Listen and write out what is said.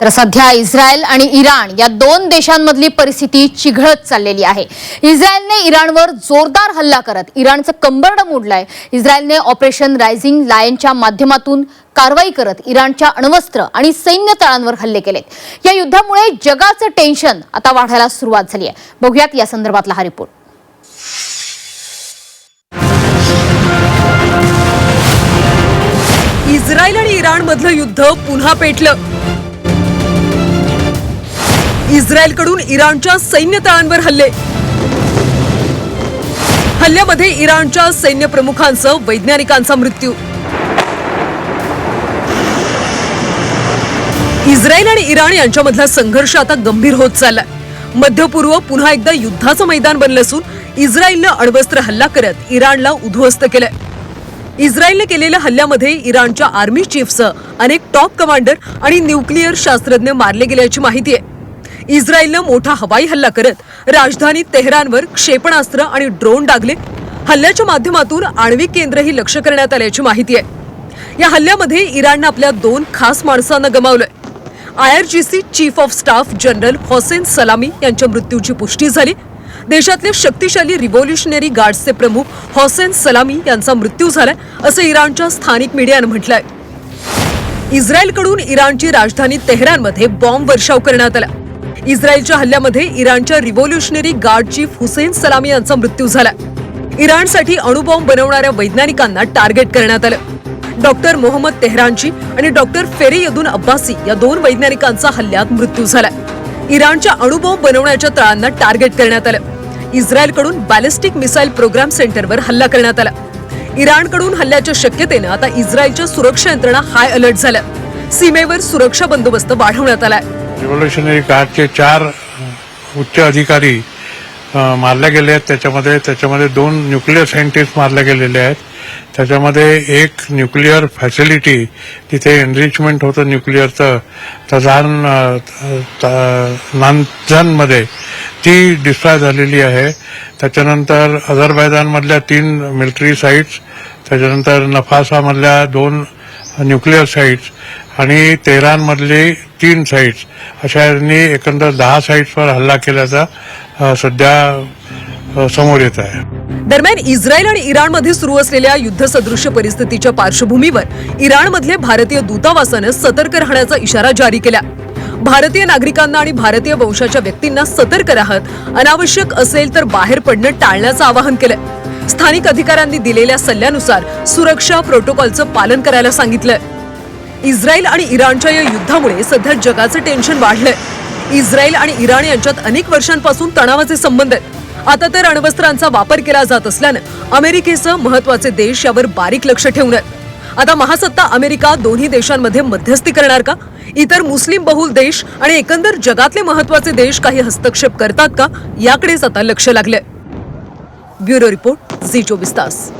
तर सध्या इस्रायल आणि इराण या दोन देशांमधली परिस्थिती चिघळत चाललेली आहे. इस्रायलने इराणवर जोरदार हल्ला करत इराणचं कंबरडं मोडलंय. इस्रायलने ऑपरेशन रायझिंग लायनच्या माध्यमातून कारवाई करत इराणच्या अण्वस्त्र आणि सैन्य तळांवर हल्ले केलेत. या युद्धामुळे जगाचं टेन्शन आता वाढायला सुरुवात झाली आहे. बघूयात या संदर्भातला हा रिपोर्ट. इस्रायल आणि इराणमधलं युद्ध पुन्हा पेटलं. इस्रायलकडून इराणच्या सैन्य तळांवर हल्ले. हल्ल्यामध्ये इराणच्या सैन्य प्रमुखांसह वैज्ञानिकांचा मृत्यू. इस्रायल आणि इराण यांच्यामधला संघर्ष आता गंभीर होत चाललाय. मध्य पूर्व पुन्हा एकदा युद्धाचं मैदान बनलं असून इस्रायलनं अण्वस्त्र हल्ला करत इराणला उद्ध्वस्त केलंय. इस्रायलने केलेल्या हल्ल्यामध्ये इराणच्या आर्मी चीफसह अनेक टॉप कमांडर आणि न्यूक्लिअर शास्त्रज्ञ मारले गेल्याची माहिती आहे. इस्रायलनं मोठा हवाई हल्ला करत राजधानी तेहरानवर क्षेपणास्त्र आणि ड्रोन डागले. हल्ल्याच्या माध्यमातून आण्विक केंद्रही लक्ष करण्यात आल्याची माहिती आहे. या हल्ल्यामध्ये इराणनं आपल्या दोन खास माणसांना गमावलंय. IRGC chief of staff general Hossein Salami यांच्या मृत्यूची पुष्टी झाली. देशातले शक्तिशाली रिव्होल्युशनरी गार्ड्सचे प्रमुख हॉसेन सलामी यांचा मृत्यू झालाय असं इराणच्या स्थानिक मीडियानं म्हटलंय. इस्रायलकडून इराणची राजधानी तेहरानमध्ये बॉम्ब वर्षाव करण्यात आला. इस्रायलच्या हल्ल्यामध्ये इराणच्या रिव्होल्युशनरी गार्ड चीफ हुसेन सलामी यांचा मृत्यू झाला. इराणसाठी अणुबॉम्ब बनवणाऱ्या वैज्ञानिकांना टार्गेट करण्यात आलं. डॉक्टर मोहम्मद तेहरानची आणि डॉक्टर फेरेयदून अब्बासी या दोन वैज्ञानिकांचा हल्ल्यात मृत्यू झाला. इराणच्या अणुबॉम्ब बनवण्याच्या तळांना टार्गेट करण्यात आलं. इस्रायलकडून बॅलिस्टिक मिसाईल प्रोग्राम सेंटरवर हल्ला करण्यात आला. इराणकडून हल्ल्याच्या शक्यतेनं आता इस्रायलच्या सुरक्षा यंत्रणा हाय अलर्ट झाल्या सीमेवर सुरक्षा बंदोबस्त वाढवण्यात आलाय. रिव्होल्युशनरी गार्डचे चार उच्च अधिकारी मारले गेले आहेत. त्याच्यामध्ये त्याच्यामध्ये दोन न्यूक्लिअर सायंटिस्ट मारले गेलेले आहेत. त्याच्यामध्ये एक न्यूक्लिअर फॅसिलिटी तिथे एनरिचमेंट होतं न्यूक्लिअरचं तझान ती डिस्ट्रॉय झालेली आहे. त्याच्यानंतर अझरबैजानमधल्या तीन मिलिटरी साईट्स त्याच्यानंतर नफासामधल्या दोन न्यूक्लिअर साईट्स आणि तेहरानमधले तीन साईट्स अशा यांनी एकंदर दहा साईट्सवर हल्ला केल्याचा सध्या समोर येत आहे. दरम्यान इस्रायल आणि इराणमध्ये सुरू असलेल्या युद्धसदृश्य परिस्थितीच्या पार्श्वभूमीवर इराणमधले भारतीय दूतावासानं सतर्क राहण्याचा इशारा जारी केला. भारतीय नागरिकांना आणि भारतीय वंशाच्या व्यक्तींना सतर्क राहत अनावश्यक असेल तर बाहेर पडणं टाळण्याचं आवाहन केलं. स्थानिक अधिकाऱ्यांनी दिलेल्या सल्ल्यानुसार सुरक्षा प्रोटोकॉलचं पालन करायला सांगितलंय इस्रायल आणि इराणच्या या युद्धामुळे सध्या जगाचं टेन्शन वाढलंय. इस्रायल आणि इराण यांच्यात अनेक वर्षांपासून तणावाचे संबंध आहेत. आता तर अण्वस्त्रांचा वापर केला जात असल्यानं अमेरिकेसह महत्त्वाचे देश यावर बारीक लक्ष ठेवून आहेत. आता महासत्ता अमेरिका दोन्ही देशांमध्ये मध्यस्थी करणार का? इतर मुस्लिम बहुल देश आणि एकंदर जगातले महत्त्वाचे देश काही हस्तक्षेप करतात का? याकडेच आता लक्ष लागलंय. ब्युरो रिपोर्ट झी चोवीस तास.